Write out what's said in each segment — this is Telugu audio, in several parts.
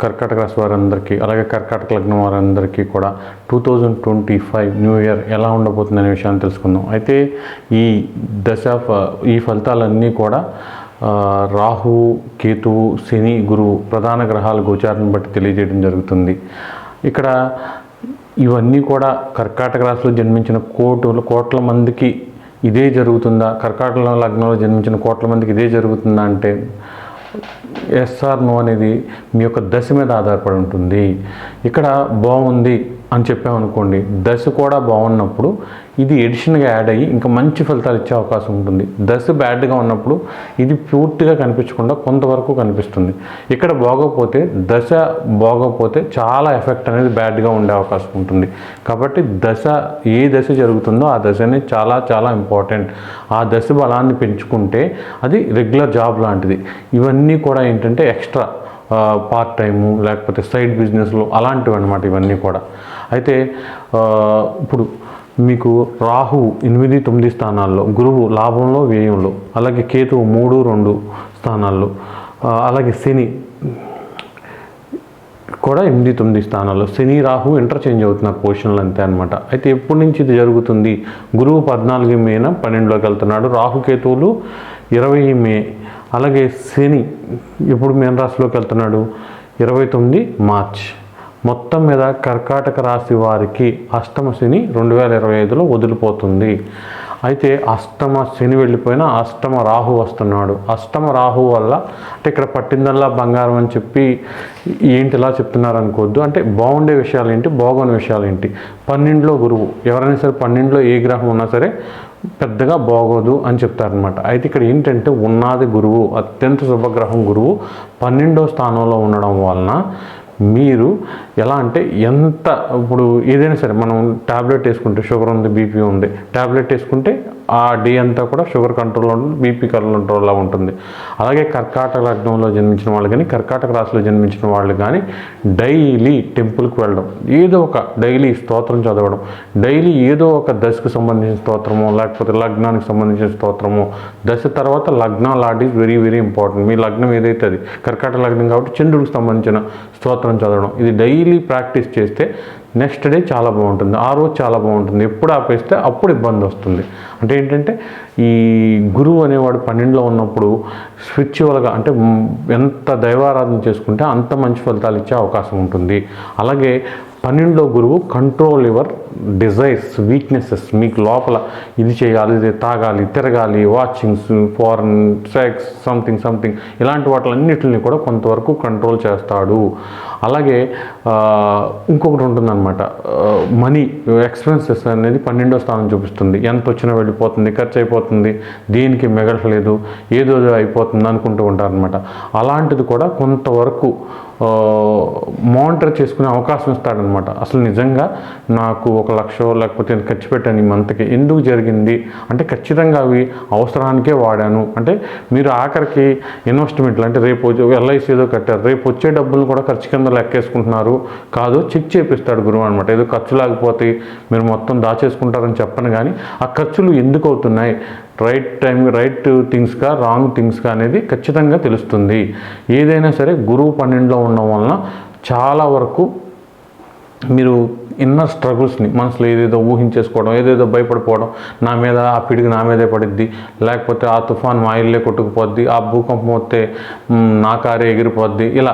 కర్కాటక రాశి వారందరికీ అలాగే కర్కాటక లగ్నం వారందరికీ కూడా two thousand twenty five new year ఎలా ఉండబోతుంది అనే విషయాన్ని తెలుసుకుందాం. అయితే ఈ దశ ఫ- ఈ ఫలితాలన్నీ కూడా రాహు కేతువు శని గురువు ప్రధాన గ్రహాల గోచారాన్ని బట్టి తెలియజేయడం జరుగుతుంది. ఇక్కడ ఇవన్నీ కూడా కర్కాటక రాశిలో జన్మించిన కోటుల కోట్ల మందికి ఇదే జరుగుతుందా? కర్కాటక లగ్నంలో జన్మించిన కోట్ల మందికి ఇదే జరుగుతుందా అంటే ఎస్ఆర్ నో అనేది మీ యొక్క దశ మీద ఆధారపడి ఉంటుంది. ఇక్కడ బాగుంది. అని చెప్పామనుకోండి దశ కూడా బాగున్నప్పుడు ఇది ఎడిషన్గా యాడ్ అయ్యి ఇంకా మంచి ఫలితాలు ఇచ్చే అవకాశం ఉంటుంది. దశ బ్యాడ్గా ఉన్నప్పుడు ఇది పూర్తిగా కనిపించకుండా కొంతవరకు కనిపిస్తుంది. ఇక్కడ బాగోపోతే దశ బాగోపోతే చాలా ఎఫెక్ట్ అనేది బ్యాడ్గా ఉండే అవకాశం ఉంటుంది. కాబట్టి దశ ఏ దశ జరుగుతుందో ఆ దశ అనేది చాలా చాలా ఇంపార్టెంట్. ఆ దశ బలాన్ని పెంచుకుంటే అది రెగ్యులర్ జాబ్ లాంటిది. ఇవన్నీ కూడా ఏంటంటే ఎక్స్ట్రా. పార్ట్ టైము లేకపోతే సైడ్ బిజినెస్లు అలాంటివి అనమాట ఇవన్నీ కూడా. అయితే ఇప్పుడు మీకు రాహు ఎనిమిది తొమ్మిది స్థానాల్లో గురువు లాభంలో వ్యయంలో అలాగే కేతువు మూడు రెండు స్థానాల్లో అలాగే శని కూడా ఎనిమిది తొమ్మిది స్థానాల్లో. శని రాహు ఇంటర్చేంజ్ అవుతున్న పొజిషన్లు అంతే అనమాట అయితే ఎప్పటి నుంచి ఇది జరుగుతుంది? గురువు పద్నాలుగు మేన పన్నెండులోకి వెళ్తున్నాడు. రాహుకేతువులు ఇరవై మే అలాగే శని ఇప్పుడు మేన రాశిలోకి వెళ్తున్నాడు? ఇరవై తొమ్మిది మార్చ్. మొత్తం మీద కర్కాటక రాశి వారికి అష్టమ శని రెండు వేల ఇరవై ఐదులో వదిలిపోతుంది. అయితే అష్టమ శని వెళ్ళిపోయినా అష్టమ రాహు వస్తున్నాడు. అష్టమ రాహు వల్ల అంటే ఇక్కడ పట్టిందల్లా బంగారం అని చెప్పి ఏంటి ఇలా చెప్తున్నారు అనుకోవద్దు అంటే బాగుండే విషయాలు ఏంటి? బాగోని విషయాలు ఏంటి? పన్నెండులో గురువు. ఎవరైనా సరే పన్నెండులో ఏ గ్రహం ఉన్నా సరే పెద్దగా బాగోదు అని చెప్తారనమాట అయితే ఇక్కడ ఏంటంటే ఉన్నది గురువు అత్యంత శుభగ్రహం గురువు పన్నెండో స్థానంలో ఉండడం వలన మీరు ఎలా అంటే ఎంత ఇప్పుడు ఏదైనా సరే మనం ట్యాబ్లెట్ వేసుకుంటే షుగర్ ఉంది బీపీ ఉంది ట్యాబ్లెట్ వేసుకుంటే ఆ డే అంతా కూడా షుగర్ కంట్రోల్లో ఉంటుంది బీపీ కంట్రోల్లో ఉంటుంది. అలాగే కర్కాటక లగ్నంలో జన్మించిన వాళ్ళు కానీ కర్కాటక రాశిలో జన్మించిన వాళ్ళు కానీ డైలీ టెంపుల్కి వెళ్ళడం. ఏదో ఒక డైలీ స్తోత్రం చదవడం. డైలీ ఏదో ఒక దశకు సంబంధించిన స్తోత్రమో లేకపోతే లగ్నానికి సంబంధించిన స్తోత్రమో దశ తర్వాత లగ్నం lord is very very important. మీ లగ్నం ఏదైతే అది కర్కాటక లగ్నం కాబట్టి చంద్రుడికి సంబంధించిన స్తోత్రం చదవడం. ఇది డైలీ ప్రాక్టీస్ చేస్తే నెక్స్ట్ డే చాలా బాగుంటుంది. ఆ రోజు చాలా బాగుంటుంది. ఎప్పుడు ఆపేస్తే అప్పుడు ఇబ్బంది వస్తుంది. అంటే ఏంటంటే ఈ గురువు అనేవాడు పన్నెండులో ఉన్నప్పుడు స్పిరిచువల్గా అంటే ఎంత దైవారాధన చేసుకుంటే అంత మంచి ఫలితాలు ఇచ్చే అవకాశం ఉంటుంది. అలాగే పన్నెండులో గురువు కంట్రోల్ యువర్ డిజైర్స్ వీక్నెసెస్ మీకు లోపల ఇది చేయాలి ఇది తాగాలి తిరగాలి watchings foreign sex something something ఇలాంటి వాటిలన్నిటిని కూడా కొంతవరకు కంట్రోల్ చేస్తాడు. అలాగే ఇంకొకటి ఉంటుందన్నమాట. మనీ ఎక్స్పెన్సెస్ అనేది పన్నెండో స్థానం చూపిస్తుంది. ఎంత వచ్చినా వెళ్ళిపోతుంది ఖర్చు అయిపోతుంది. దేనికి మిగలట్లేదు ఏదో ఏదో అయిపోతుంది అనుకుంటూ ఉంటారనమాట అలాంటిది కూడా కొంతవరకు మానిటర్ చేసుకునే అవకాశం ఇస్తాడనమాట అసలు నిజంగా నాకు ఒక లక్ష లేకపోతే ఖర్చు పెట్టాను ఈ మంత్కి ఎందుకు జరిగింది? అంటే ఖచ్చితంగా అవి అవసరానికే వాడాను. అంటే మీరు ఆఖరికి ఇన్వెస్ట్మెంట్లు అంటే రేపు ఎల్ఐసి ఏదో కట్టారు. రేపు వచ్చే డబ్బులు కూడా ఖర్చు కింద లెక్కేసుకుంటున్నారు. కాదు చెక్ చేపిస్తాడు గురువు అనమాట ఏదో ఖర్చు లేకపోతే మీరు మొత్తం దాచేసుకుంటారని చెప్పను కానీ ఆ ఖర్చులు ఎందుకు అవుతున్నాయి? రైట్ టైం రైట్ థింగ్స్గా రాంగ్ థింగ్స్గా అనేది ఖచ్చితంగా తెలుస్తుంది. ఏదైనా సరే గురువు పన్నెండులో ఉండడం వలన చాలా వరకు మీరు ఇన్నర్ స్ట్రగుల్స్ని మనసులో ఏదేదో ఊహించేసుకోవడం ఏదేదో భయపడిపోవడం నా మీద ఆ పిడికి నా మీదే పడిద్ది లేకపోతే ఆ తుఫాన్ మా ఇల్లే కొట్టుకుపోద్ది ఆ భూకంపం వస్తే నా కారే ఎగిరిపోద్ది ఇలా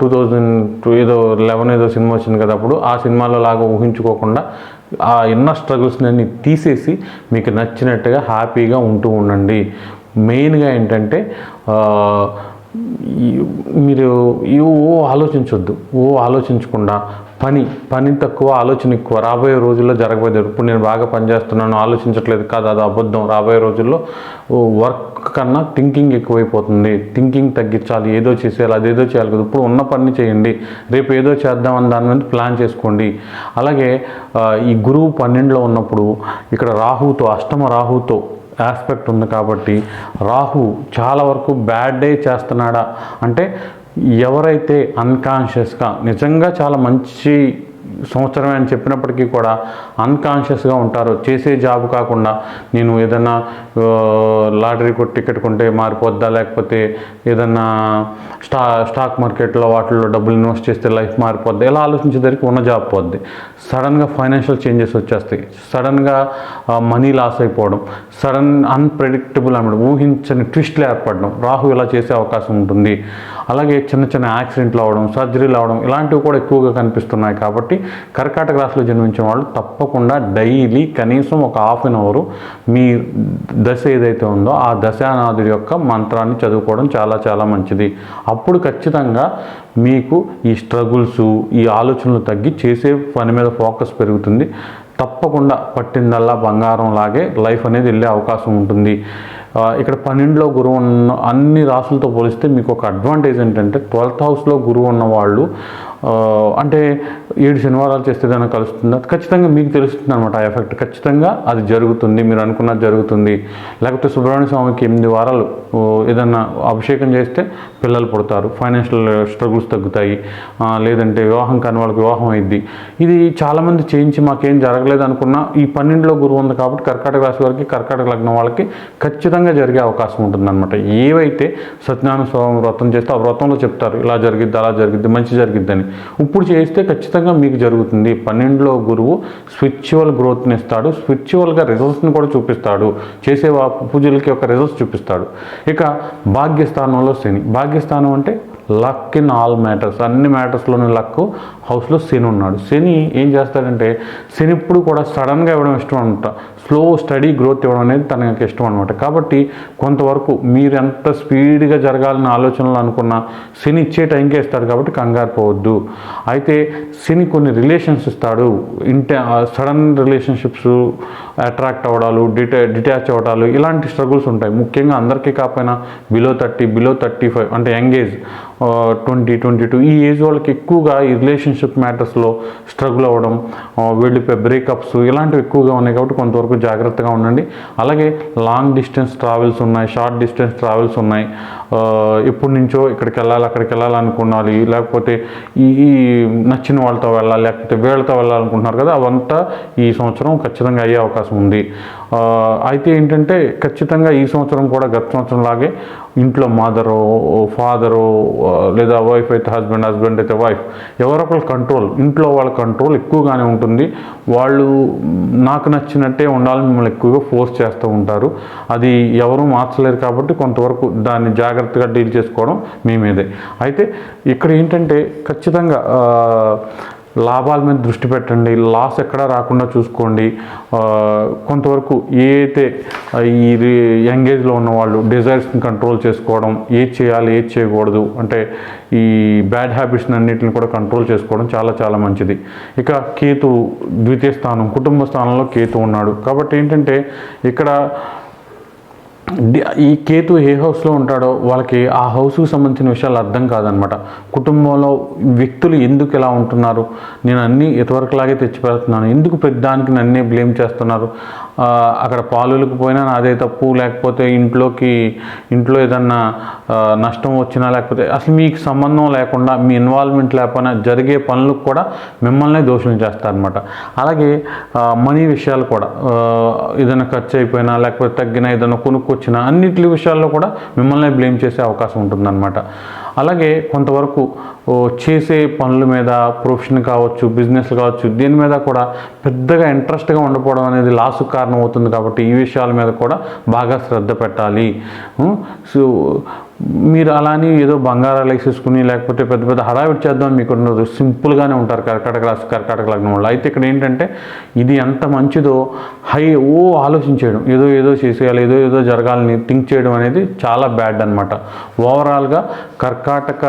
టూ థౌజండ్ ఏదో లెవెన్ ఏదో సినిమా వచ్చింది కదా అప్పుడు ఆ సినిమాలో లాగా ఊహించుకోకుండా ఆ ఇన్నర్ స్ట్రగుల్స్ని తీసేసి మీకు నచ్చినట్టుగా హ్యాపీగా ఉంటూ ఉండండి. మెయిన్గా ఏంటంటే మీరు ఓ ఆలోచించొద్దు. ఓ ఆలోచించకుండా పని పని తక్కువ ఆలోచన ఎక్కువ. రాబోయే రోజుల్లో జరగబోయేది ఇప్పుడు నేను బాగా పనిచేస్తున్నాను ఆలోచించట్లేదు కాదు అది అబద్ధం. రాబోయే రోజుల్లో వర్క్ కన్నా థింకింగ్ ఎక్కువైపోతుంది. థింకింగ్ తగ్గించాలి ఏదో చేసేయాలి అదేదో చేయాలి కదా. ఇప్పుడు ఉన్న పని చేయండి రేపు ఏదో చేద్దామని దాని మీద ప్లాన్ చేసుకోండి. అలాగే ఈ గురువు పన్నెండులో ఉన్నప్పుడు ఇక్కడ రాహుతో అష్టమ రాహుతో ఆస్పెక్ట్ ఉంది కాబట్టి రాహు చాలా వరకు బ్యాడ్ డే చేస్తున్నాడా? అంటే ఎవరైతే అన్కాన్షియస్గా నిజంగా చాలా మంచి సంవత్సరమే అని చెప్పినప్పటికీ కూడా అన్కాన్షియస్గా ఉంటారు. చేసే జాబ్ కాకుండా నేను ఏదైనా లాటరీ కొట్టి టికెట్ కొంటే మారిపోద్దా? లేకపోతే ఏదన్నా స్టా స్టాక్ మార్కెట్లో వాటిల్లో డబ్బులు ఇన్వెస్ట్ చేస్తే లైఫ్ మారిపోద్ది? ఇలా ఆలోచించేసరికి ఉన్న జాబ్ పోద్ది. సడన్గా ఫైనాన్షియల్ చేంజెస్ వచ్చేస్తాయి. సడన్గా మనీ లాస్ అయిపోవడం. సడన్ అన్ప్రెడిక్టబుల్ అనమాట. ఊహించని ట్విస్ట్లు ఏర్పడడం. రాహు ఇలా చేసే అవకాశం ఉంటుంది. అలాగే చిన్న చిన్న యాక్సిడెంట్లు అవడం సర్జరీలు అవడం ఇలాంటివి కూడా ఎక్కువగా కనిపిస్తున్నాయి కాబట్టి కర్కాటక రాశిలో జన్మించిన వాళ్ళు తప్పకుండా డైలీ కనీసం ఒక హాఫ్ అన్ అవర్ మీ దశ ఏదైతే ఉందో ఆ దశానాథుడి యొక్క మంత్రాన్ని చదువుకోవడం చాలా చాలా మంచిది. అప్పుడు ఖచ్చితంగా మీకు ఈ స్ట్రగుల్స్ ఈ ఆలోచనలు తగ్గి చేసే పని మీద ఫోకస్ పెరుగుతుంది. తప్పకుండా పట్టిందల్లా బంగారం లాగే లైఫ్ అనేది వెళ్ళే అవకాశం ఉంటుంది. ఇక్కడ పన్నెండులో గురువు ఉన్న అన్ని రాసులతో పోలిస్తే మీకు ఒక అడ్వాంటేజ్ ఏంటంటే ట్వెల్త్ హౌస్లో గురువు ఉన్న వాళ్ళు అంటే ఏడు శనివారాలు చేస్తే ఏదైనా కలుస్తుందా? ఖచ్చితంగా మీకు తెలుస్తుంది అనమాట ఆ ఎఫెక్ట్. ఖచ్చితంగా అది జరుగుతుంది. మీరు అనుకున్నది జరుగుతుంది. లేకపోతే సుబ్రహ్మణ్య స్వామికి ఎనిమిది వారాలు ఏదన్నా అభిషేకం చేస్తే పిల్లలు పుడతారు. ఫైనాన్షియల్ స్ట్రగుల్స్ తగ్గుతాయి. లేదంటే వివాహం కాని వాళ్ళకి వివాహం అయింది ఇది చాలామంది చేయించి మాకేం జరగలేదు అనుకున్నా ఈ పన్నెండులో గురువు ఉంది కాబట్టి కర్కాటక రాశి వారికి కర్కాటక లగ్నం వాళ్ళకి ఖచ్చితంగా జరిగే అవకాశం ఉంటుందన్నమాట ఏవైతే సత్యనారాయణ స్వామి వ్రతం చేస్తే ఆ వ్రతంలో చెప్తారు ఇలా జరిగిద్ది అలా జరిగిద్ది మంచి జరిగిద్దని. ఇప్పుడు చేస్తే ఖచ్చితంగా మీకు జరుగుతుంది. పన్నెండులో గురువు స్పిరిచువల్ గ్రోత్ని ఇస్తాడు. స్పిరిచువల్గా రిజల్ట్స్ని కూడా చూపిస్తాడు. చేసే వా- పూజలకి ఒక రిజల్ట్స్ చూపిస్తాడు. ఇక భాగ్యస్థానంలో శని. భాగ్యస్థానం అంటే లక్ ఇన్ ఆల్ మ్యాటర్స్. అన్ని మ్యాటర్స్లోని లక్ హౌస్లో శని ఉన్నాడు. శని ఏం చేస్తాడంటే శని ఇప్పుడు కూడా సడన్గా ఇవ్వడం ఇష్టం అనమాట. స్లో స్టడీ గ్రోత్ ఇవ్వడం అనేది తనకి ఇష్టం అనమాట. కాబట్టి కొంతవరకు మీరు ఎంత స్పీడ్గా జరగాలని ఆలోచనలు అనుకున్నా శని ఇచ్చే టైంకే ఇస్తాడు కాబట్టి కంగారు పోవద్దు. అయితే శని కొన్ని రిలేషన్స్ ఇస్తాడు. ఇంట సడన్ రిలేషన్షిప్స్ అట్రాక్ట్ అవ్వడాలు డిటా డిటాచ్ అవ్వడాలు ఇలాంటి స్ట్రగుల్స్ ఉంటాయి. ముఖ్యంగా అందరికీ కాకపోయినా below thirty below thirty five అంటే young age twenty twenty two ఈ ఏజ్ వాళ్ళకి ఎక్కువగా ఈ రిలేషన్షిప్ మ్యాటర్స్లో స్ట్రగుల్ అవ్వడం వెళ్ళిపోయి బ్రేకప్స్ ఇలాంటివి ఎక్కువగా ఉన్నాయి కాబట్టి కొంతవరకు జాగ్రత్తగా ఉండండి. అలాగే లాంగ్ డిస్టెన్స్ ట్రావెల్స్ ఉన్నాయి షార్ట్ డిస్టెన్స్ ట్రావెల్స్ ఉన్నాయి. ఎప్పటి నుంచో ఇక్కడికి వెళ్ళాలి అక్కడికి వెళ్ళాలనుకున్నాలి లేకపోతే ఈ ఈ నచ్చిన వాళ్ళతో వెళ్ళాలి లేకపోతే వీళ్ళతో వెళ్ళాలనుకుంటున్నారు కదా అవంతా ఈ సంవత్సరం ఖచ్చితంగా అయ్యే అవకాశం ఉంది. అయితే ఏంటంటే ఖచ్చితంగా ఈ సంవత్సరం కూడా గత సంవత్సరం లాగే ఇంట్లో మదరు ఫాదరు లేదా వైఫ్ అయితే హస్బెండ్ హస్బెండ్ అయితే వైఫ్ ఎవరొకరు కంట్రోల్ ఇంట్లో వాళ్ళ కంట్రోల్ ఎక్కువగానే ఉంటుంది. వాళ్ళు నాకు నచ్చినట్టే ఉండాలని మిమ్మల్ని ఎక్కువగా ఫోర్స్ చేస్తూ ఉంటారు. అది ఎవరు మార్చలేరు కాబట్టి కొంతవరకు దాన్ని జాగ్రత్తగా డీల్ చేసుకోవడం మీ మీదే. అయితే ఇక్కడ ఏంటంటే ఖచ్చితంగా లాభాల మీద దృష్టి పెట్టండి లాస్ ఎక్కడా రాకుండా చూసుకోండి. కొంతవరకు ఏ అయితే ఈ యంగేజ్లో ఉన్నవాళ్ళు డిజైర్స్ని కంట్రోల్ చేసుకోవడం ఏది చేయాలి ఏది చేయకూడదు అంటే ఈ బ్యాడ్ హ్యాబిట్స్ని అన్నిటిని కూడా కంట్రోల్ చేసుకోవడం చాలా చాలా మంచిది. ఇక కేతు ద్వితీయ స్థానం కుటుంబ స్థానంలో కేతు ఉన్నాడు. కాబట్టి ఏంటంటే ఇక్కడ ఈ కేతు ఏ హౌస్లో ఉంటాడో వాళ్ళకి ఆ హౌస్కు సంబంధించిన విషయాలు అర్థం కాదనమాట కుటుంబంలో వ్యక్తులు ఎందుకు ఇలా ఉంటున్నారు? నేను అన్నీ ఇదివరకులాగే తెచ్చిపెడుతున్నాను. ఎందుకు పెద్దానికి నన్నే బ్లేమ్ చేస్తున్నారు? అక్కడ పాలులకు పోయినా అదే తప్పు లేకపోతే ఇంట్లోకి ఇంట్లో ఏదన్నా నష్టం వచ్చినా లేకపోతే అసలు మీకు సంబంధం లేకుండా మీ ఇన్వాల్వ్మెంట్ లేకపోయినా జరిగే పనులకు కూడా మిమ్మల్నే దోషులు చేస్తారనమాట అలాగే మనీ విషయాలు కూడా ఏదైనా ఖర్చు అయిపోయినా లేకపోతే తగ్గినా ఏదైనా కొనుక్కొచ్చినా అన్నిటి విషయాల్లో కూడా మిమ్మల్ని బ్లేమ్ చేసే అవకాశం ఉంటుందన్నమాట. అలాగే కొంతవరకు చేసే పనుల మీద ప్రొఫెషన్ కావచ్చు బిజినెస్ కావచ్చు దీని మీద కూడా పెద్దగా ఇంట్రెస్ట్గా ఉండకపోవడం అనేది లాస్ కారణం అవుతుంది కాబట్టి ఈ విషయాల మీద కూడా బాగా శ్రద్ధ పెట్టాలి. సో మీరు అలానే ఏదో బంగారాలు వేసేసుకుని లేకపోతే పెద్ద పెద్ద హడావిడి చేద్దాం మీకు ఉండదు సింపుల్గానే ఉంటారు కర్కాటక రాశి కర్కాటక లగ్నం వాళ్ళు. అయితే ఇక్కడ ఏంటంటే ఇది ఎంత మంచిదో హై ఓ ఆలోచించేయడం. ఏదో ఏదో చేసేయాలి ఏదో ఏదో జరగాలని థింక్ చేయడం అనేది చాలా బ్యాడ్ అనమాట ఓవరాల్గా కర్కాటక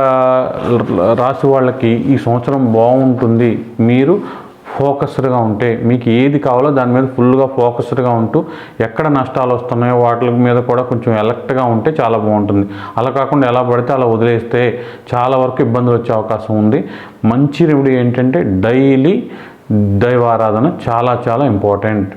రాశి వాళ్ళకి ఈ సంవత్సరం బాగుంటుంది. మీరు ఫోకస్డ్గా ఉంటే మీకు ఏది కావాలో దాని మీద ఫుల్గా ఫోకస్డ్గా ఉంటూ ఎక్కడ నష్టాలు వస్తున్నాయో వాటి మీద కూడా కొంచెం ఎలక్ట్గా ఉంటే చాలా బాగుంటుంది. అలా కాకుండా ఎలా పడితే అలా వదిలేస్తే చాలా వరకు ఇబ్బందులు వచ్చే అవకాశం ఉంది. మంచి రెమెడీ ఏంటంటే డైలీ దైవారాధన చాలా చాలా ఇంపార్టెంట్.